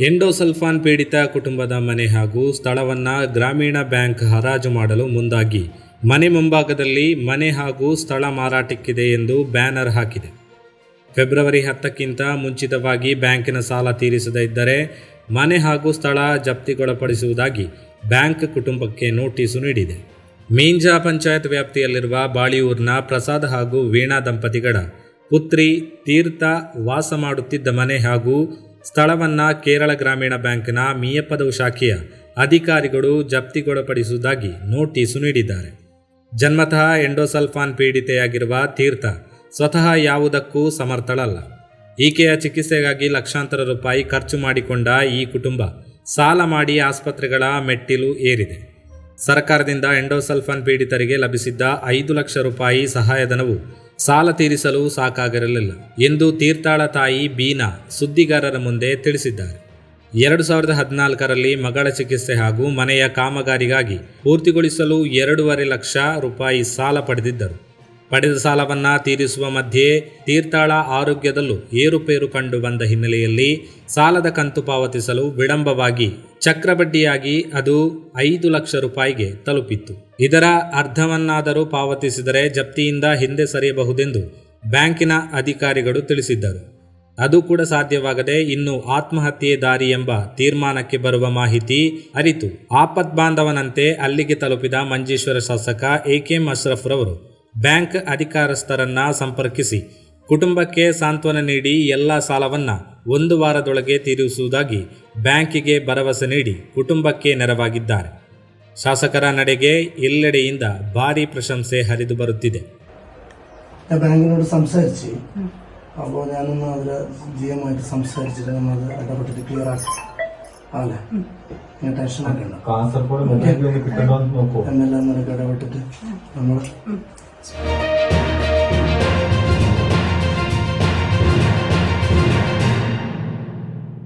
Endosulfan ಪೀಡಿತ ಕುಟುಂಬದ ಮನೆ ಹಾಗೂ ಸ್ಥಳವನ್ನು ಗ್ರಾಮೀಣ ಬ್ಯಾಂಕ್ ಹರಾಜು ಮಾಡಲು ಮುಂದಾಗಿ ಮನೆ ಮುಂಭಾಗದಲ್ಲಿ ಮನೆ ಹಾಗೂ ಸ್ಥಳ ಮಾರಾಟಕ್ಕಿದೆ ಎಂದು ಬ್ಯಾನರ್ ಹಾಕಿದೆ. ಫೆಬ್ರವರಿ ಹತ್ತಕ್ಕಿಂತ ಮುಂಚಿತವಾಗಿ ಬ್ಯಾಂಕಿನ ಸಾಲ ತೀರಿಸದೇ ಇದ್ದರೆ ಮನೆ ಹಾಗೂ ಸ್ಥಳ ಜಪ್ತಿಗೊಳಪಡಿಸುವುದಾಗಿ ಬ್ಯಾಂಕ್ ಕುಟುಂಬಕ್ಕೆ ನೋಟಿಸು ನೀಡಿದೆ. ಮೀಂಜಾ ಪಂಚಾಯತ್ ವ್ಯಾಪ್ತಿಯಲ್ಲಿರುವ ಬಾಳಿಯೂರಿನ ಪ್ರಸಾದ್ ಹಾಗೂ ವೀಣಾ ದಂಪತಿಗಳ ಪುತ್ರಿ ತೀರ್ಥ ವಾಸ ಮಾಡುತ್ತಿದ್ದ ಮನೆ ಹಾಗೂ ಸ್ಥಳವನ್ನು ಕೇರಳ ಗ್ರಾಮೀಣ ಬ್ಯಾಂಕ್ನ ಮೀಯಪ್ಪದವು ಶಾಖೆಯ ಅಧಿಕಾರಿಗಳು ಜಪ್ತಿಗೊಳಪಡಿಸುವುದಾಗಿ ನೋಟಿಸು ನೀಡಿದ್ದಾರೆ. ಜನ್ಮತಃ ಎಂಡೋಸಲ್ಫಾನ್ ಪೀಡಿತೆಯಾಗಿರುವ ತೀರ್ಥ ಸ್ವತಃ ಯಾವುದಕ್ಕೂ ಸಮರ್ಥಳಲ್ಲ. ಈಕೆಯ ಚಿಕಿತ್ಸೆಗಾಗಿ ಲಕ್ಷಾಂತರ ರೂಪಾಯಿ ಖರ್ಚು ಮಾಡಿಕೊಂಡ ಈ ಕುಟುಂಬ ಸಾಲ ಮಾಡಿ ಆಸ್ಪತ್ರೆಗಳ ಮೆಟ್ಟಿಲು ಏರಿದೆ. ಸರ್ಕಾರದಿಂದ ಎಂಡೋಸಲ್ಫಾನ್ ಪೀಡಿತರಿಗೆ ಲಭಿಸಿದ್ದ ಐದು ಲಕ್ಷ ರೂಪಾಯಿ ಸಹಾಯಧನವು ಸಾಲ ತೀರಿಸಲು ಸಾಕಾಗಿರಲಿಲ್ಲ ಎಂದು ತೀರ್ಥಾಳ ತಾಯಿ ಬೀನಾ ಸುದ್ದಿಗಾರರ ಮುಂದೆ ತಿಳಿಸಿದ್ದಾರೆ. ಎರಡು ಸಾವಿರದ ಹದಿನಾಲ್ಕರಲ್ಲಿ ಮಗಳ ಚಿಕಿತ್ಸೆ ಹಾಗೂ ಮನೆಯ ಕಾಮಗಾರಿಗಾಗಿ ಪೂರ್ತಿಗೊಳಿಸಲು ಎರಡೂವರೆ ಲಕ್ಷ ರೂಪಾಯಿ ಸಾಲ ಪಡೆದಿದ್ದರು. ಪಡೆದ ಸಾಲವನ್ನು ತೀರಿಸುವ ಮಧ್ಯೆ ತೀರ್ಥಾಳ ಆರೋಗ್ಯದಲ್ಲೂ ಏರುಪೇರು ಕಂಡು ಬಂದ ಹಿನ್ನೆಲೆಯಲ್ಲಿ ಸಾಲದ ಕಂತು ಪಾವತಿಸಲು ವಿಳಂಬವಾಗಿ ಚಕ್ರಬಡ್ಡಿಯಾಗಿ ಅದು ಐದು ಲಕ್ಷ ರೂಪಾಯಿಗೆ ತಲುಪಿತ್ತು. ಇದರ ಅರ್ಧವನ್ನಾದರೂ ಪಾವತಿಸಿದರೆ ಜಪ್ತಿಯಿಂದ ಹಿಂದೆ ಸರಿಯಬಹುದೆಂದು ಬ್ಯಾಂಕಿನ ಅಧಿಕಾರಿಗಳು ತಿಳಿಸಿದ್ದರು. ಅದು ಕೂಡ ಸಾಧ್ಯವಾಗದೆ ಇನ್ನು ಆತ್ಮಹತ್ಯೆ ದಾರಿ ಎಂಬ ತೀರ್ಮಾನಕ್ಕೆ ಬರುವ ಮಾಹಿತಿ ಅರಿತು. ಆಪದ್ಬಾಂಧವನಂತೆ ಅಲ್ಲಿಗೆ ತಲುಪಿದ ಮಂಜೇಶ್ವರ ಶಾಸಕ ಎ ಕೆ ಅಶ್ರಫ್ ರವರು ಬ್ಯಾಂಕ್ ಅಧಿಕಾರಸ್ಥರನ್ನ ಸಂಪರ್ಕಿಸಿ ಕುಟುಂಬಕ್ಕೆ ಸಾಂತ್ವನ ನೀಡಿ ಎಲ್ಲ ಸಾಲವನ್ನ ಒಂದು ವಾರದೊಳಗೆ ತೀರಿಸುವುದಾಗಿ ಬ್ಯಾಂಕಿಗೆ ಭರವಸೆ ನೀಡಿ ಕುಟುಂಬಕ್ಕೆ ನೆರವಾಗಿದ್ದಾರೆ ಶಾಸಕರ ನಡೆಗೆ ಎಲ್ಲೆಡೆಯಿಂದ ಭಾರೀ പ്രശംസೆ ಹರಿದು ಬರುತ್ತಿದೆ ഞാൻ ബാങ്കിനോട് സംസാരിച്ച് അപ്പോൾ ഞാനൊന്ന് അവരെ ജി എം ആയിട്ട് സംസാരിച്ചിട്ട് നമ്മൾ ഇടപെട്ടിട്ട് ക്ലിയർ ആക്കാം ആണല്ലേ ഞാൻ ടെൻഷൻ ആക്കണ്ട കാസർഗോഡ് എന്തെങ്കിലും കിട്ടണമെന്ന് നോക്കൂ എം എൽ എ ഇടപെട്ടിട്ട് നമ്മൾ